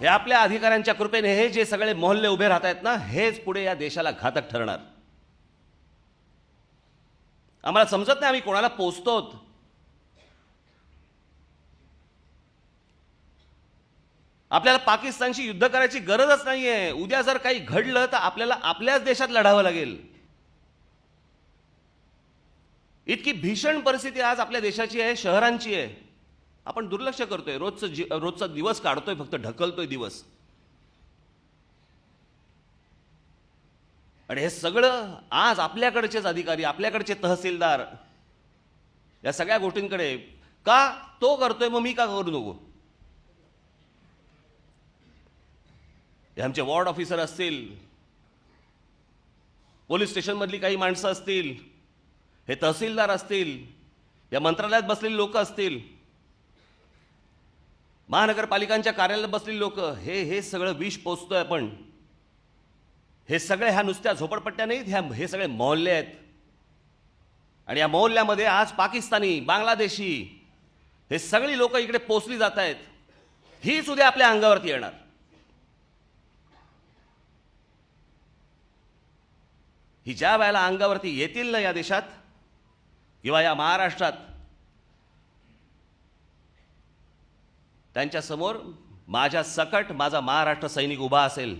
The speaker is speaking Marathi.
हे आपल्या अधिकाऱ्यांच्या कृपेने हे जे सगळे मोहल्ले उभे राहत आहेत ना हेच पुढे या देशाला घातक ठरणार. आम्हाला समजत नाही आम्ही कोणाला पोचतोत आपल्याला पाकिस्तानशी युद्ध करायची गरजच नाहीये. उद्या जर काही घडलं तर आपल्याला आपल्याच देशात लढावं लागेल. इतकी भीषण परिस्थिती आज आपल्या देशाची आहे शहरांची आहे. आपण दुर्लक्ष करतोय. रोजचं जी रोजचा दिवस काढतोय फक्त ढकलतोय दिवस. आणि हे सगळं आज आपल्याकडचेच अधिकारी आपल्याकडचे तहसीलदार या सगळ्या गोष्टींकडे. का तो करतोय मग मी का करू नको? हे आमचे वॉर्ड ऑफिसर असतील पोलीस स्टेशनमधली काही माणसं असतील हे तहसीलदार असतील या मंत्रालयात बसलेली लोक असतील महानगरपालिकांच्या कार्यालयात बसलेली लोक हे हे सगळं विष पोचतोय आपण. हे सगळे ह्या नुसत्या झोपडपट्ट्या नाहीत ह्या हे सगळे मोहल्ले आहेत. आणि या मोहल्ल्यामध्ये आज पाकिस्तानी बांगलादेशी हे सगळी लोक इकडे पोचली जात आहेत. हीच उद्या आपल्या अंगावरती येणार. ही ज्या वेळेला अंगावरती येतील ना या देशात किंवा या महाराष्ट्रात त्यांच्यासमोर माझ्या सकट माझा महाराष्ट्र सैनिक उभा असेल.